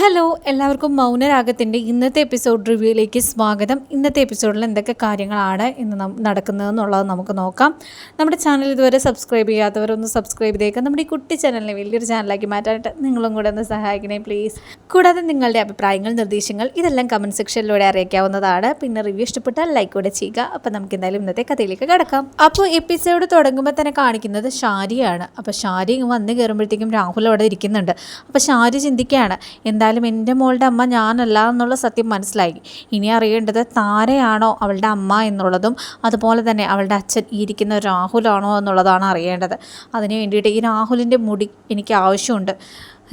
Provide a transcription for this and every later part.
Hello എല്ലാവർക്കും മൗനരാഗത്തിന്റെ ഇന്നത്തെ episode റിവ്യൂയിലേക്ക് സ്വാഗതം. ഇന്നത്തെ എപ്പിസോഡിൽ എന്തൊക്കെ കാര്യങ്ങളാണ് ഇന്ന് നടക്കുന്നതെന്നുള്ളത് നമുക്ക് നോക്കാം. നമ്മുടെ ചാനൽ ഇതുവരെ സബ്സ്ക്രൈബ് ചെയ്യാത്തവരൊന്ന് സബ്സ്ക്രൈബ് ചെയ്തേക്കാം. നമ്മുടെ ഈ കുട്ടി ചാനലിനെ വലിയൊരു ചാനലാക്കി മാറ്റാനായിട്ട് നിങ്ങളും കൂടെ ഒന്ന് സഹായിക്കണേ പ്ലീസ് കൂടാതെ നിങ്ങളുടെ അഭിപ്രായങ്ങൾ നിർദ്ദേശങ്ങൾ ഇതെല്ലാം കമന്റ് സെക്ഷനിലൂടെ അറിയിക്കാവുന്നതാണ്. പിന്നെ റിവ്യൂ ഇഷ്ടപ്പെട്ടാൽ ലൈക്ക് കൂടെ ചെയ്യുക. അപ്പോൾ നമുക്ക് എന്തായാലും ഇന്നത്തെ കഥയിലേക്ക് കിടക്കാം. അപ്പോൾ എപ്പിസോഡ് തുടങ്ങുമ്പോൾ തന്നെ കാണിക്കുന്നത് ഷാരിയാണ് അപ്പോൾ ഷാരി വന്ന് കയറുമ്പോഴത്തേക്കും രാഹുൽ അവിടെ ഇരിക്കുന്നുണ്ട്. അപ്പോൾ ഷാരി ചിന്തിക്കുകയാണ് എന്തായാലും എന്റെ മോളുടെ അമ്മ ഞാനല്ല എന്നുള്ള സത്യം മനസ്സിലായി. ഇനി അറിയേണ്ടത് താരയാണോ അവളുടെ അമ്മ എന്നുള്ളതും അതുപോലെ തന്നെ അവളുടെ അച്ഛൻ ഇരിക്കുന്ന രാഹുലാണോ എന്നുള്ളതാണ് അറിയേണ്ടത്. അതിന് വേണ്ടിയിട്ട് ഈ രാഹുലിന്റെ മുടി എനിക്ക് ആവശ്യമുണ്ട്.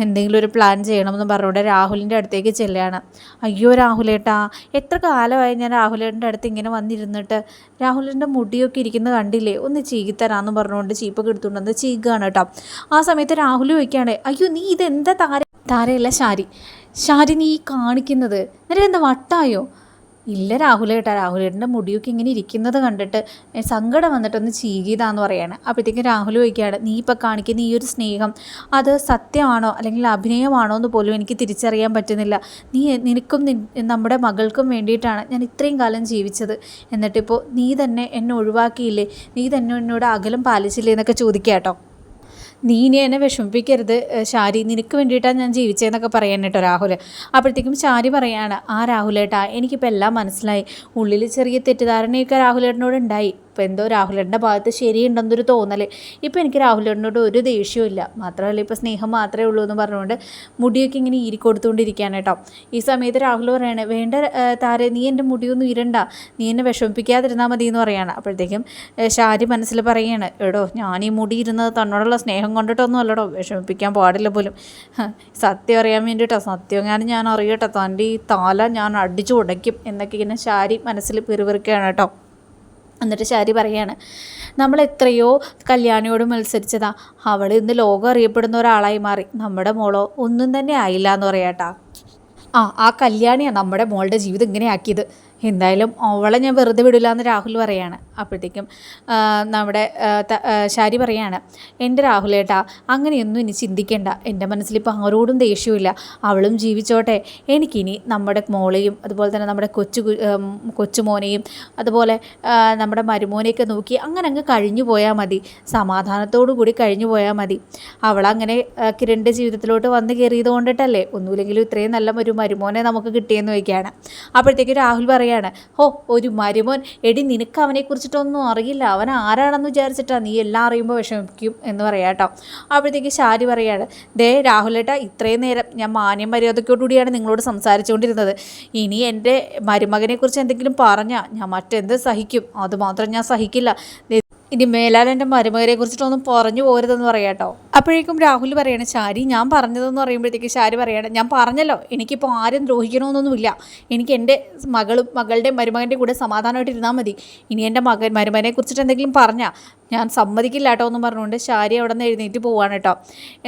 എന്തെങ്കിലും ഒരു പ്ലാൻ ചെയ്യണമെന്ന് പറഞ്ഞുകൊണ്ട് രാഹുലിന്റെ അടുത്തേക്ക് ചെല്ലുകയാണ്. അയ്യോ രാഹുലേട്ടാ എത്ര കാലമായി ഞാൻ രാഹുലേട്ടന്റെ അടുത്ത് ഇങ്ങനെ വന്നിരുന്നിട്ട്? രാഹുലിന്റെ മുടിയൊക്കെ ഇരിക്കുന്നത് കണ്ടില്ലേ? ഒന്ന് ചീകിത്തരാന്ന് പറഞ്ഞുകൊണ്ട് ചീപ്പൊക്കെ എടുത്തുകൊണ്ടുവന്ന് ചീകുകയാണ് കേട്ടോ. ആ സമയത്ത് രാഹുൽ ചോദിക്കുകയാണ് അയ്യോ നീ ഇതെന്താ താര? താരയല്ല ഷാരി ഷാരി നീ കാണിക്കുന്നത്? നിനക്ക് എന്താ വട്ടായോ? ഇല്ല രാഹുലേട്ടാ രാഹുലേട്ടന്റെ മുടിയൊക്കെ ഇങ്ങനെ ഇരിക്കുന്നത് കണ്ടിട്ട് സങ്കടം വന്നിട്ടൊന്ന് ചീകിയതാന്ന് പറയാണ്. അപ്പോഴത്തേക്കും രാഹുൽ ചോദിക്കുകയാണ് നീ ഇപ്പം കാണിക്കുന്ന ഈ ഒരു സ്നേഹം അത് സത്യമാണോ അല്ലെങ്കിൽ അഭിനയമാണോ എന്ന് പോലും എനിക്ക് തിരിച്ചറിയാൻ പറ്റുന്നില്ല. നീ നിനക്കും നമ്മുടെ മകൾക്കും വേണ്ടിയിട്ടാണ് ഞാൻ ഇത്രയും കാലം ജീവിച്ചത്. എന്നിട്ടിപ്പോൾ നീ തന്നെ എന്നെ ഒഴിവാക്കിയില്ലേ? നീ തന്നെ എന്നോട് അകലം പാലിച്ചില്ലേ? എന്നൊക്കെ ചോദിക്കുക കേട്ടോ. നീ ഇനി എന്നെ വിഷമിപ്പിക്കരുത്. ശാരി നിനക്ക് വേണ്ടിയിട്ടാണ് ഞാൻ ജീവിച്ചതെന്നൊക്കെ പറയാൻ കേട്ടോ രാഹുൽ. അപ്പോഴത്തേക്കും ഷാരി പറയാണ് ആ രാഹുലേട്ടാ എനിക്കിപ്പോൾ എല്ലാം മനസ്സിലായി. ഉള്ളിൽ ചെറിയ തെറ്റിദ്ധാരണയൊക്കെ രാഹുലേട്ടനോട് ഉണ്ടായി. ഇപ്പോൾ എന്തോ രാഹുലേട്ടന്റെ ഭാഗത്ത് ശരിയുണ്ടെന്നൊരു തോന്നൽ ഇപ്പോൾ എനിക്ക് രാഹുലേട്ടനോട് ഒരു ദേഷ്യവും ഇല്ല. മാത്രമല്ല ഇപ്പോൾ സ്നേഹം മാത്രമേ ഉള്ളൂ എന്ന് പറഞ്ഞുകൊണ്ട് മുടിയൊക്കെ ഇങ്ങനെ ഈരിക്കൊടുത്തുകൊണ്ടിരിക്കുകയാണ് കേട്ടോ. ഈ സമയത്ത് രാഹുൽ പറയാണ് വേണ്ട താര നീ എന്റെ മുടിയൊന്നും ഇരണ്ട. നീ എന്നെ വിഷമിപ്പിക്കാതിരുന്നാൽ മതി എന്ന് പറയാണ്. അപ്പോഴത്തേക്കും ഷാരി മനസ്സിൽ പറയുകയാണ് എടോ ഞാൻ ഈ മുടി ഇരുന്നത് തന്നോടുള്ള സ്നേഹം കൊണ്ടിട്ടൊന്നും അല്ലടോ. വിഷമിപ്പിക്കാൻ പാടില്ല പോലും. സത്യം അറിയാൻ വേണ്ടിയിട്ടോ. സത്യം എങ്ങാനും ഞാൻ അറിയട്ടോ. തന്റെ ഈ താല ഞാൻ അടിച്ചു ഉടയ്ക്കും എന്നൊക്കെ ഇങ്ങനെ ഷാരി മനസ്സിൽ പിറുപിറുക്കുകയാണ് കേട്ടോ. എന്നിട്ട് ശാരി പറയാണ് നമ്മൾ എത്രയോ കല്യാണിയോട് മത്സരിച്ചതാ. അവൾ ഇന്ന് ലോകം അറിയപ്പെടുന്ന ഒരാളായി മാറി. നമ്മുടെ മോളോ ഒന്നും തന്നെ ആയില്ല എന്ന് പറയാട്ടാ. ആ ആ കല്യാണിയാണ് നമ്മുടെ മോളുടെ ജീവിതം ഇങ്ങനെ ആക്കിയത്. എന്തായാലും അവളെ ഞാൻ വെറുതെ വിടില്ല എന്ന് രാഹുൽ പറയാണ്. അപ്പോഴത്തേക്കും നമ്മുടെ ശാരി പറയാണ് എന്റെ രാഹുലേട്ടാ അങ്ങനെയൊന്നും ഇനി ചിന്തിക്കേണ്ട. എന്റെ മനസ്സിലിപ്പോൾ ആരോടും ദേഷ്യമില്ല അവളും ജീവിച്ചോട്ടെ. എനിക്കിനി നമ്മുടെ മോളെയും അതുപോലെ തന്നെ നമ്മുടെ കൊച്ചു കൊച്ചുമോനെയും അതുപോലെ നമ്മുടെ മരുമോനെയൊക്കെ നോക്കി അങ്ങനെ അങ്ങ് കഴിഞ്ഞു പോയാൽ മതി. സമാധാനത്തോടു കൂടി കഴിഞ്ഞു പോയാൽ മതി. അവളങ്ങനെ കിരണിന്റെ ജീവിതത്തിലോട്ട് വന്ന് കയറിയത് കൊണ്ടിട്ടല്ലേ? ഒന്നുമില്ലെങ്കിലും ഇത്രയും നല്ല ഒരു മരുമോനെ നമുക്ക് കിട്ടിയെന്ന് വയ്ക്കുകയാണ് അപ്പോഴത്തേക്ക് രാഹുൽ പറയാണ് ഹോ ഒരു മരുമോൻ. എടി നിനക്ക് അവനെക്കുറിച്ചിട്ടൊന്നും അറിയില്ല. അവൻ ആരാണെന്ന് വിചാരിച്ചിട്ടാ നീ എല്ലാം അറിയുമ്പോൾ വിഷമിക്കും എന്ന് പറയാം കേട്ടോ അപ്പോഴത്തേക്ക് ഷാരി പറയാണ് ദേ രാഹുലേട്ട ഇത്രയും നേരം ഞാൻ മാന്യം മര്യാദയ്ക്കോടുകൂടിയാണ് നിങ്ങളോട് സംസാരിച്ചുകൊണ്ടിരുന്നത്. ഇനി എന്റെ മരുമകനെക്കുറിച്ച് എന്തെങ്കിലും പറഞ്ഞാൽ ഞാൻ മറ്റെന്ത് സഹിക്കും? അതുമാത്രം ഞാൻ സഹിക്കില്ല. ഇനി മേലാൽ എന്റെ മരുമകരെ കുറിച്ചിട്ടൊന്നും പറഞ്ഞു പോരുതെന്ന് പറയാം കേട്ടോ. അപ്പോഴേക്കും രാഹുൽ പറയണേ ശാരി ഞാൻ പറഞ്ഞതെന്ന് പറയുമ്പോഴത്തേക്ക് ശാരി പറയണേ ഞാൻ പറഞ്ഞല്ലോ എനിക്കിപ്പോൾ ആരും ദ്രോഹിക്കണമെന്നൊന്നുമില്ല. എനിക്ക് എന്റെ മകളും മകളുടെ മരുമകന്റെ കൂടെ സമാധാനമായിട്ട് ഇരുന്നാൽ മതി. ഇനി എന്റെ മകൻ മരുമകനെ കുറിച്ചിട്ട് എന്തെങ്കിലും പറഞ്ഞാൽ ഞാൻ സമ്മതിക്കില്ല കേട്ടോ എന്ന് പറഞ്ഞുകൊണ്ട് ശാരി അവിടെ നിന്ന് എഴുന്നേറ്റ് പോവാണ് കേട്ടോ.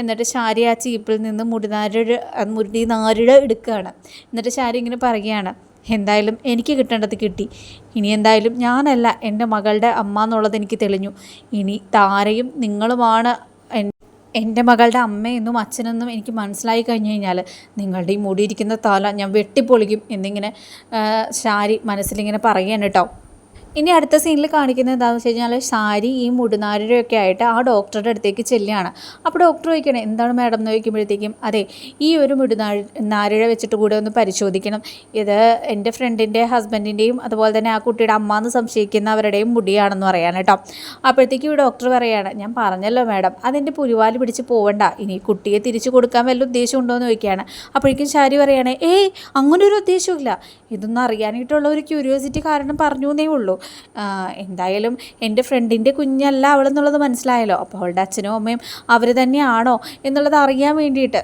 എന്നിട്ട് ശാരി ആ ചീപ്പിൽ നിന്ന് മുടിനാരിഴ മുടി നാരിഴ എടുക്കുകയാണ്. എന്നിട്ട് ശാരി ഇങ്ങനെ പറയുകയാണ് എന്തായാലും എനിക്ക് കിട്ടേണ്ടത് കിട്ടി. ഇനി എന്തായാലും ഞാനല്ല എന്റെ മകളുടെ അമ്മ എന്നുള്ളത് എനിക്ക് തെളിഞ്ഞു. ഇനി താരയും നിങ്ങളുമാണ് എന്റെ മകളുടെ അമ്മയെന്നും അച്ഛനെന്നും എനിക്ക് മനസ്സിലായി കഴിഞ്ഞു കഴിഞ്ഞാൽ നിങ്ങളുടെ ഈ മുടിയിരിക്കുന്ന തല ഞാൻ വെട്ടിപ്പൊളിക്കും എന്നിങ്ങനെ ശാരി മനസ്സിലിങ്ങനെ പറയുകയാണ് കേട്ടോ. ഇനി അടുത്ത സീനിൽ കാണിക്കുന്നത് എന്താണെന്ന് വെച്ച് കഴിഞ്ഞാൽ സാരി ഈ മുടിനാരിഴയൊക്കെ ആയിട്ട് ആ ഡോക്ടറുടെ അടുത്തേക്ക് ചെല്ലുകയാണ്. അപ്പോൾ ഡോക്ടർ ചോദിക്കണേ എന്താണ് മാഡം എന്ന് ചോദിക്കുമ്പോഴത്തേക്കും അതെ ഈ ഒരു മുടിനാഴി വെച്ചിട്ട് കൂടെ ഒന്ന് പരിശോധിക്കണം. ഇത് എന്റെ ഫ്രണ്ടിന്റെ ഹസ്ബൻഡിന്റെയും അതുപോലെ തന്നെ ആ കുട്ടിയുടെ അമ്മ എന്ന് സംശയിക്കുന്നവരുടെയും മുടിയാണെന്ന് പറയാൻ കേട്ടോ അപ്പോഴത്തേക്കും ഈ ഡോക്ടർ പറയുകയാണ് ഞാൻ പറഞ്ഞല്ലോ മാഡം അതെന്റെ പുരുവാൽ പിടിച്ച് പോവണ്ട. ഇനി കുട്ടിയെ തിരിച്ചു കൊടുക്കാൻ വല്ല ഉദ്ദേശം ഉണ്ടോ എന്ന് ചോദിക്കുകയാണ്. അപ്പോഴേക്കും ശാരി പറയുകയാണ് ഏയ് അങ്ങനെ ഒരു ഉദ്ദേശമില്ല ഇതൊന്നും അറിയാനായിട്ടുള്ള ഒരു ക്യൂരിയോസിറ്റി കാരണം പറഞ്ഞു എന്നേ ഉള്ളൂ. എന്തായാലും എന്റെ ഫ്രണ്ടിന്റെ കുഞ്ഞല്ല അവളെന്നുള്ളത് മനസ്സിലായല്ലോ. അപ്പോൾ അവളുടെ അച്ഛനും അമ്മയും അവർ തന്നെയാണോ എന്നുള്ളത് അറിയാൻ വേണ്ടിയിട്ട്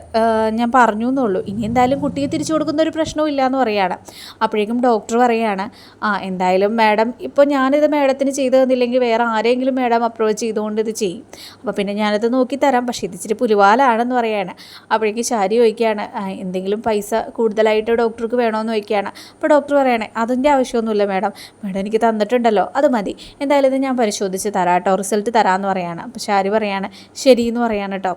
ഞാൻ പറഞ്ഞു എന്നുള്ളൂ. ഇനി എന്തായാലും കുട്ടിയെ തിരിച്ചു കൊടുക്കുന്ന ഒരു പ്രശ്നവും ഇല്ല എന്ന് പറയുകയാണ് അപ്പോഴേക്കും ഡോക്ടർ പറയുകയാണ് ആ എന്തായാലും മാഡം ഇപ്പോൾ ഞാനിത് മാഡത്തിന് ചെയ്തു തന്നില്ലെങ്കിൽ വേറെ ആരെങ്കിലും മാഡം അപ്രോച്ച് ചെയ്തുകൊണ്ട് ഇത് ചെയ്യും. അപ്പോൾ പിന്നെ ഞാനത് നോക്കി തരാം. പക്ഷേ ഇത് ഇച്ചിരി പുലിവാലാണെന്ന് പറയുകയാണ് അപ്പോഴേക്കും ശാരി ചോദിക്കുകയാണ് എന്തെങ്കിലും പൈസ കൂടുതലായിട്ട് ഡോക്ടർക്ക് വേണമെന്ന് ചോദിക്കുകയാണ്. അപ്പോൾ ഡോക്ടർ പറയണേ അതിന്റെ ആവശ്യമൊന്നുമില്ല മാഡം. മാഡം എനിക്ക് തന്നിട്ടുണ്ടല്ലോ അത് മതി. എന്തായാലും ഇത് ഞാൻ പരിശോധിച്ച് തരാം കേട്ടോ. റിസൾട്ട് തരാമെന്ന് പറയാണ്. അപ്പോൾ ഷാരി പറയാണ് ശരി എന്ന് പറയാണ് കേട്ടോ.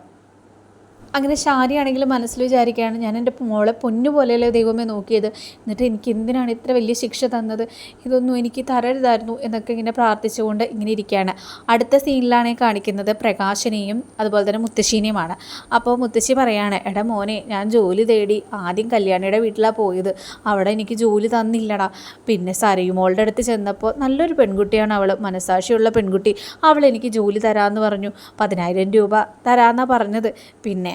അങ്ങനെ ശാരിയാണെങ്കിൽ മനസ്സിൽ വിചാരിക്കുകയാണ്. ഞാൻ എന്റെ മോളെ പൊന്നു പോലെയല്ലേ ദൈവമേ നോക്കിയത്. എന്നിട്ട് എനിക്ക് എന്തിനാണ് ഇത്ര വലിയ ശിക്ഷ തന്നത്? ഇതൊന്നും എനിക്ക് തരരുതായിരുന്നു എന്നൊക്കെ ഇങ്ങനെ പ്രാർത്ഥിച്ചുകൊണ്ട് ഇങ്ങനെ ഇരിക്കുകയാണ്. അടുത്ത സീനിലാണ് കാണിക്കുന്നത് പ്രകാശനെയും അതുപോലെ തന്നെ മുത്തശ്ശീനെയുമാണ്. അപ്പോൾ മുത്തശ്ശി പറയാണ് എടാ മോനെ ഞാൻ ജോലി തേടി ആദ്യം കല്യാണിയുടെ വീട്ടിലാണ് പോയത്. അവിടെ എനിക്ക് ജോലി തന്നില്ലടാ. പിന്നെ സരയുമോളുടെ അടുത്ത് ചെന്നപ്പോൾ നല്ലൊരു പെൺകുട്ടിയാണ് അവൾ. മനസാക്ഷിയുള്ള പെൺകുട്ടി. അവൾ എനിക്ക് ജോലി തരാമെന്ന് പറഞ്ഞു. പതിനായിരം രൂപ തരാമെന്നാണ് പറഞ്ഞത്. പിന്നെ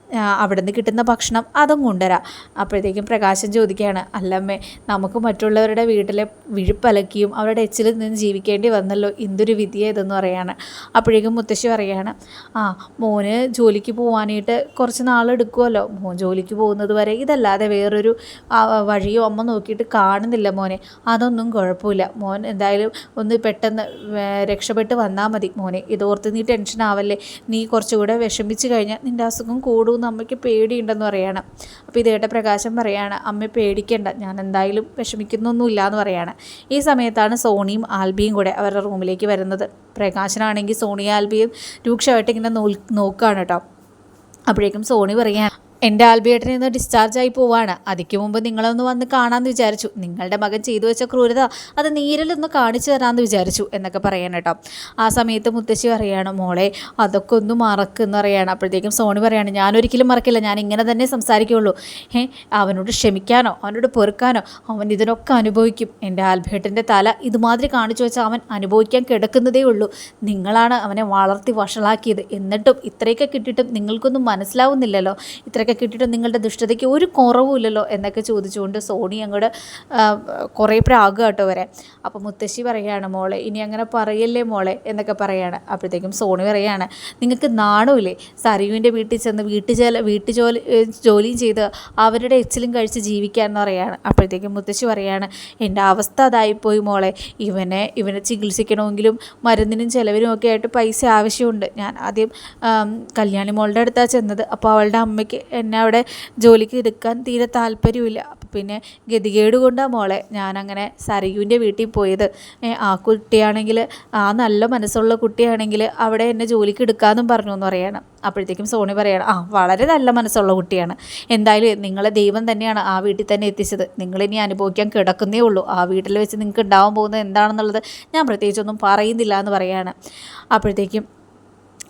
അവിടെ നിന്ന് കിട്ടുന്ന ഭക്ഷണം അതും കൊണ്ടുവരാം. അപ്പോഴത്തേക്കും പ്രകാശം ചോദിക്കുകയാണ് അല്ലമ്മേ നമുക്ക് മറ്റുള്ളവരുടെ വീട്ടിലെ വിഴുപ്പലക്കിയും അവരുടെ എച്ചിൽ നിന്ന് ജീവിക്കേണ്ടി വന്നല്ലോ എന്തൊരു വിധിയേതെന്ന് പറയാണ്. അപ്പോഴേക്കും മുത്തശ്ശി പറയാണ് ആ മോന് ജോലിക്ക് പോകാനായിട്ട് കുറച്ച് നാളെടുക്കുമല്ലോ മോൻ ജോലിക്ക് പോകുന്നത് വരെ ഇതല്ലാതെ വേറൊരു വഴിയോ അമ്മ നോക്കിയിട്ട് കാണുന്നില്ല മോനെ. അതൊന്നും കുഴപ്പമില്ല. മോൻ എന്തായാലും ഒന്ന് പെട്ടെന്ന് രക്ഷപ്പെട്ട് വന്നാൽ മതി. മോനെ ഇതോർത്ത് നീ ടെൻഷൻ ആവല്ലേ നീ കുറച്ചുകൂടെ വിഷമിച്ച് കഴിഞ്ഞാൽ നിന്റെ അസുഖം കൂടും എന്ന് അമ്മയ്ക്ക് പേടിയുണ്ടെന്ന് പറയാണ്. അപ്പോൾ ഇത് കേട്ട പ്രകാശം പറയാണ് അമ്മ പേടിക്കേണ്ട ഞാൻ എന്തായാലും വിഷമിക്കുന്നൊന്നുമില്ല എന്ന് പറയാണ്. ഈ സമയത്താണ് സോണിയും ആൽബിയും കൂടെ അവരുടെ റൂമിലേക്ക് വരുന്നത്. പ്രകാശനാണെങ്കിൽ സോണിയും ആൽബിയും രൂക്ഷമായിട്ട് ഇങ്ങനെ നോക്കുകയാണ് കേട്ടോ. അപ്പോഴേക്കും സോണി പറയാണ് എന്റെ ആൽബിയേട്ടനിൽ നിന്ന് ഡിസ്ചാർജ് ആയി പോവാണ്. അതിക്ക് മുമ്പ് നിങ്ങളൊന്ന് വന്ന് കാണാമെന്ന് വിചാരിച്ചു. നിങ്ങളുടെ മകൻ ചെയ്തു വെച്ച ക്രൂരത അത് നീരിലൊന്ന് കാണിച്ചു തരാമെന്ന് വിചാരിച്ചു എന്നൊക്കെ പറയാൻ കേട്ടോ. ആ സമയത്ത് മുത്തശ്ശി പറയാണ് മോളെ അതൊക്കെ ഒന്ന് മറക്കുന്ന പറയാണ്. അപ്പോഴത്തേക്കും സോണി പറയാണ് ഞാനൊരിക്കലും മറക്കില്ല. ഞാൻ ഇങ്ങനെ തന്നെ സംസാരിക്കുകയുള്ളൂ ഏ അവനോട് ക്ഷമിക്കാനോ? അവനോട് പൊറുക്കാനോ? അവൻ ഇതിനൊക്കെ അനുഭവിക്കും. എന്റെ ആൽബേട്ടന്റെ തല ഇതുമാതിരി കാണിച്ചു വെച്ചാൽ അവൻ അനുഭവിക്കാൻ കിടക്കുന്നതേ ഉള്ളൂ. നിങ്ങളാണ് അവനെ വളർത്തി വഷളാക്കിയത്. എന്നിട്ടും ഇത്രയൊക്കെ കിട്ടിയിട്ടും നിങ്ങൾക്കൊന്നും മനസ്സിലാവുന്നില്ലല്ലോ. ഇത്രയൊക്കെ ഒക്കെ കിട്ടിയിട്ട് നിങ്ങളുടെ ദുഷ്ടതയ്ക്ക് ഒരു കുറവുമില്ലല്ലോ എന്നൊക്കെ ചോദിച്ചുകൊണ്ട് സോണി അങ്ങോട്ട് കുറേ പ്രാഗ് കേട്ടോ വരെ. അപ്പോൾ മുത്തശ്ശി പറയുകയാണ് മോളെ ഇനി അങ്ങനെ പറയല്ലേ മോളെ? എന്നൊക്കെ പറയുകയാണ് അപ്പോഴത്തേക്കും സോണി പറയുകയാണ് നിങ്ങൾക്ക് നാണമില്ലേ? സരയുവിന്റെ വീട്ടിൽ ചെന്ന് വീട്ടിൽ ചെല വീട്ടു ജോലി ജോലിയും ചെയ്ത് അവരുടെ എച്ചിലും കഴിച്ച് ജീവിക്കാമെന്ന് പറയുകയാണ് അപ്പോഴത്തേക്കും മുത്തശ്ശി പറയുകയാണ് എന്റെ അവസ്ഥ അതായിപ്പോയി മോളെ. ഇവനെ ഇവനെ ചികിത്സിക്കണമെങ്കിലും മരുന്നിനും ചിലവിനും ഒക്കെ ആയിട്ട് പൈസ ആവശ്യമുണ്ട്. ഞാൻ ആദ്യം കല്യാണി മോളുടെ അടുത്താണ് ചെന്നത്. അപ്പോൾ അവളുടെ അമ്മയ്ക്ക് എന്നെ അവിടെ ജോലിക്ക് എടുക്കാൻ തീരെ താല്പര്യമില്ല. പിന്നെ ഗതികേട് കൊണ്ടാണ് മോളെ ഞാനങ്ങനെ സരയുവിന്റെ വീട്ടിൽ പോയത്. ആ കുട്ടിയാണെങ്കിൽ ആ നല്ല മനസ്സുള്ള കുട്ടിയാണെങ്കിൽ അവിടെ എന്നെ ജോലിക്ക് എടുക്കാമെന്നും പറഞ്ഞു എന്ന് പറയണം. അപ്പോഴത്തേക്കും സോണി പറയണം ആ വളരെ നല്ല മനസ്സുള്ള കുട്ടിയാണ്. എന്തായാലും നിങ്ങളെ ദൈവം തന്നെയാണ് ആ വീട്ടിൽ തന്നെ എത്തിച്ചത്. നിങ്ങളിനി അനുഭവിക്കാൻ കിടക്കുന്നേ ഉള്ളൂ. ആ വീട്ടിൽ വെച്ച് നിങ്ങൾക്ക് ഉണ്ടാവാൻ പോകുന്നത് എന്താണെന്നുള്ളത് ഞാൻ പ്രത്യേകിച്ചൊന്നും പറയുന്നില്ല എന്ന് പറയാണ്. അപ്പോഴത്തേക്കും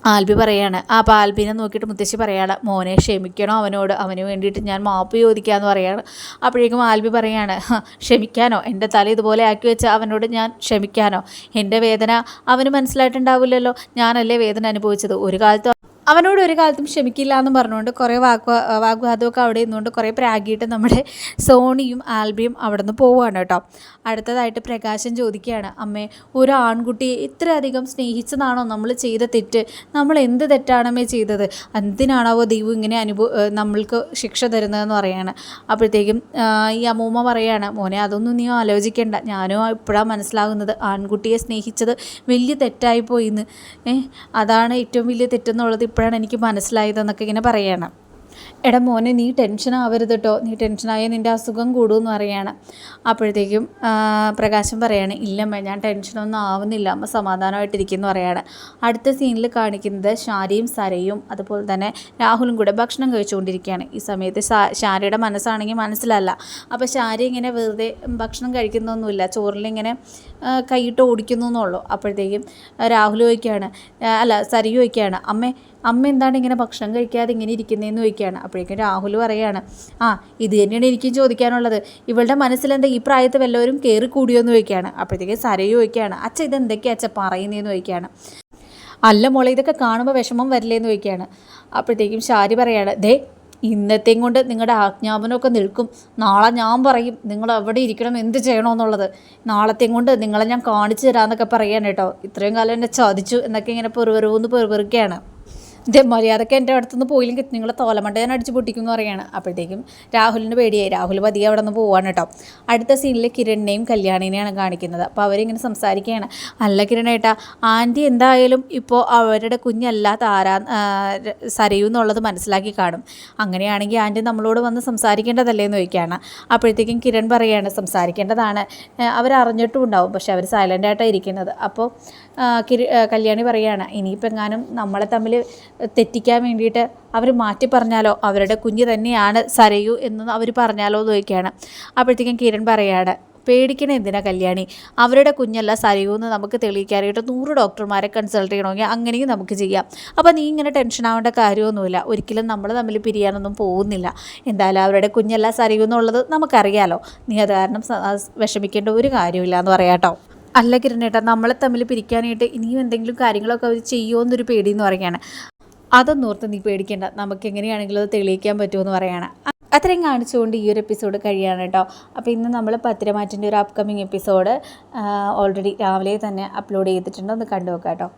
ആൽബി പറയാണ്. ആ ആൽബിനെ നോക്കിയിട്ട് മുത്തശ്ശി പറയാണ് മോനെ ക്ഷമിക്കണോ അവനോട്. അവന് വേണ്ടിയിട്ട് ഞാൻ മാപ്പ് ചോദിക്കാമെന്ന് പറയാണ്. അപ്പോഴേക്കും ആൽബി പറയാണ് ക്ഷമിക്കാനോ? എന്റെ തല ഇതുപോലെ ആക്കി വെച്ച അവനോട് ഞാൻ ക്ഷമിക്കാനോ? എന്റെ വേദന അവന് മനസ്സിലായിട്ടുണ്ടാവില്ലല്ലോ. ഞാനല്ലേ വേദന അനുഭവിച്ചത്. ഒരു കാലത്ത് അവനോട് ഒരു കാലത്തും ക്ഷമിക്കില്ല എന്ന് പറഞ്ഞുകൊണ്ട് കുറേ വാഗ്വാ വാഗ്വാദമൊക്കെ അവിടെ നിന്നുകൊണ്ട് കുറേ പ്രാഗിയിട്ട് നമ്മുടെ സോണിയും ആൽബിയും അവിടെ നിന്ന് പോവുകയാണ് കേട്ടോ. അടുത്തതായിട്ട് പ്രകാശൻ ചോദിക്കുകയാണ് അമ്മേ ഒരു ആൺകുട്ടിയെ ഇത്രയധികം സ്നേഹിച്ചതാണോ നമ്മൾ ചെയ്ത തെറ്റ്? നമ്മൾ എന്ത് തെറ്റാണമ്മേ ചെയ്തത്? എന്തിനാണാവോ ദൈവം ഇങ്ങനെ അനുഭവ നമ്മൾക്ക് ശിക്ഷ തരുന്നതെന്ന് പറയാണ് അപ്പോഴത്തേക്കും ഈ അമ്മൂമ്മ പറയാണ് മോനെ അതൊന്നും നീ ആലോചിക്കേണ്ട. ഞാനും ഇപ്പോഴാണ് മനസ്സിലാകുന്നത് ആൺകുട്ടിയെ സ്നേഹിച്ചത് വലിയ തെറ്റായിപ്പോയിന്ന് ഏഹ് അതാണ് ഏറ്റവും വലിയ തെറ്റെന്നുള്ളത് ഇപ്പോഴാണ് എനിക്ക് മനസ്സിലായതെന്നൊക്കെ ഇങ്ങനെ പറയണം. എടാ മോനെ നീ ടെൻഷൻ ആവരുത് കേട്ടോ നീ ടെൻഷനായ നിന്റെ അസുഖം കൂടുമെന്ന് പറയാണ്. അപ്പോഴത്തേക്കും പ്രകാശം പറയാണ് ഇല്ലമ്മ ഞാൻ ടെൻഷനൊന്നും ആവുന്നില്ല. അമ്മ സമാധാനമായിട്ടിരിക്കുന്നു പറയാണ്. അടുത്ത സീനിൽ കാണിക്കുന്നത് ഷാരിയും സരയും അതുപോലെ തന്നെ രാഹുലും കൂടെ ഭക്ഷണം കഴിച്ചുകൊണ്ടിരിക്കുകയാണ്. ഈ സമയത്ത് ഷാരിയുടെ മനസ്സാണെങ്കിൽ മനസ്സിലല്ല. അപ്പോൾ ഷാരി ഇങ്ങനെ വെറുതെ ഭക്ഷണം കഴിക്കുന്നൊന്നുമില്ല. ചോറിലിങ്ങനെ കൈയിട്ട് ഓടിക്കുന്നു എന്നുള്ളൂ. അപ്പോഴത്തേക്കും രാഹുൽ ചോദിക്കുകയാണ് അല്ല സരി ചോദിക്കുകയാണ് അമ്മേ അമ്മ എന്താണ് ഇങ്ങനെ ഭക്ഷണം കഴിക്കാതെ ഇങ്ങനെ ഇരിക്കുന്നതെന്ന് ചോദിക്കുകയാണ്. അപ്പോഴേക്കും രാഹുൽ പറയുകയാണ് ആ ഇത് തന്നെയാണ് എനിക്കും ചോദിക്കാനുള്ളത്. ഇവളുടെ മനസ്സിലെന്താ ഈ പ്രായത്തിൽ വല്ലവരും കയറി കൂടിയോന്ന് ചോദിക്കുകയാണ്. അപ്പോഴത്തേക്കും സരയു ചോദിക്കുകയാണ് അച്ഛ ഇതെന്തൊക്കെയാ അച്ഛ പറയുന്നതെന്ന് ചോദിക്കുകയാണ്. അല്ല മോളെ ഇതൊക്കെ കാണുമ്പോൾ വിഷമം വരില്ലേന്ന് ചോദിക്കുകയാണ്. അപ്പോഴത്തേക്കും ഷാരി പറയാണ് ദേ ഇന്നത്തെയും കൊണ്ട് നിങ്ങളുടെ ആജ്ഞാപനമൊക്കെ നിൽക്കും. നാളെ ഞാൻ പറയും നിങ്ങൾ എവിടെ ഇരിക്കണം എന്ത് ചെയ്യണമെന്നുള്ളത് നാളത്തെയും കൊണ്ട് നിങ്ങളെ ഞാൻ കാണിച്ചു തരാമെന്നൊക്കെ പറയാൻ കേട്ടോ. ഇത്രയും കാലം എന്നെ ചതിച്ചു എന്നൊക്കെ ഇങ്ങനെ പെറുപെറുവെന്ന് പെറുപെറുക്കുകയാണ്. ഇത് മര്യാദയ്ക്ക് എന്റെ അടുത്തുനിന്ന് പോയില്ലെങ്കിൽ നിങ്ങളെ തോലമണ്ട ഞാൻ അടിച്ച് പൊട്ടിക്കും എന്ന് പറയുകയാണ് അപ്പോഴത്തേക്കും രാഹുലിന് പേടിയായി. രാഹുൽ പതിയെ അവിടെ നിന്ന് പോവാണ് കേട്ടോ. അടുത്ത സീനിൽ കിരണിനെയും കല്യാണിനെയാണ് കാണിക്കുന്നത്. അപ്പോൾ അവരിങ്ങനെ സംസാരിക്കുകയാണ്. അല്ല കിരണേട്ടാ ആന്റി എന്തായാലും ഇപ്പോൾ അവരുടെ കുഞ്ഞല്ല താരാ സരയൂ എന്നുള്ളത് മനസ്സിലാക്കി കാണും. അങ്ങനെയാണെങ്കിൽ ആന്റി നമ്മളോട് വന്ന് സംസാരിക്കേണ്ടതല്ലേ എന്ന് ചോദിക്കുകയാണ്. അപ്പോഴത്തേക്കും കിരൺ പറയുകയാണ് സംസാരിക്കേണ്ടതാണ്. അവരറിഞ്ഞിട്ടും ഉണ്ടാവും പക്ഷെ അവർ സൈലന്റായിട്ടാണ് ഇരിക്കുന്നത്. അപ്പോൾ കിരി കല്യാണി പറയുകയാണ് ഇനിയിപ്പോൾ എങ്ങാനും നമ്മളെ തമ്മിൽ തെറ്റിക്കാൻ വേണ്ടിയിട്ട് അവർ മാറ്റി പറഞ്ഞാലോ? അവരുടെ കുഞ്ഞ് തന്നെയാണ് സരയു എന്ന് അവർ പറഞ്ഞാലോ എന്ന് ചോദിക്കുകയാണ്. അപ്പോഴത്തേക്കും കിരൺ പറയാണ് പേടിക്കണേ എന്തിനാ കല്യാണി? അവരുടെ കുഞ്ഞല്ല സരയൂ എന്ന് നമുക്ക് തെളിയിക്കാനായിട്ട് നൂറ് ഡോക്ടർമാരെ കൺസൾട്ട് ചെയ്യണമെങ്കിൽ അങ്ങനെയും നമുക്ക് ചെയ്യാം. അപ്പോൾ നീ ഇങ്ങനെ ടെൻഷൻ ആവേണ്ട കാര്യമൊന്നുമില്ല. ഒരിക്കലും നമ്മൾ തമ്മിൽ പിരിയാനൊന്നും പോകുന്നില്ല. എന്തായാലും അവരുടെ കുഞ്ഞല്ല സരയൂ എന്നുള്ളത് നമുക്കറിയാലോ. നീ അത് കാരണം വിഷമിക്കേണ്ട ഒരു കാര്യമില്ല എന്ന് പറയാട്ടോ അല്ല കിരണേട്ടാ നമ്മളെ തമ്മിൽ പിരിക്കാനായിട്ട് ഇനിയും എന്തെങ്കിലും കാര്യങ്ങളൊക്കെ അവർ ചെയ്യുമോ എന്നൊരു പേടി എന്ന് പറയുകയാണ്. അതൊന്നും ഓർത്ത് നീ പേടിക്കേണ്ട. നമുക്ക് എങ്ങനെയാണെങ്കിലും അത് തെളിയിക്കാൻ പറ്റുമെന്ന് പറയാണ്. അത്രയും കാണിച്ചുകൊണ്ട് ഈ ഒരു എപ്പിസോഡ് കഴിയാണ് കേട്ടോ. അപ്പോൾ ഇന്ന് നമ്മൾ പത്തിരമാറ്റിന്റെ ഒരു അപ്കമിങ് എപ്പിസോഡ് ഓൾറെഡി രാവിലെ തന്നെ അപ്ലോഡ് ചെയ്തിട്ടുണ്ട്. ഒന്ന് കണ്ടു നോക്കാം കേട്ടോ.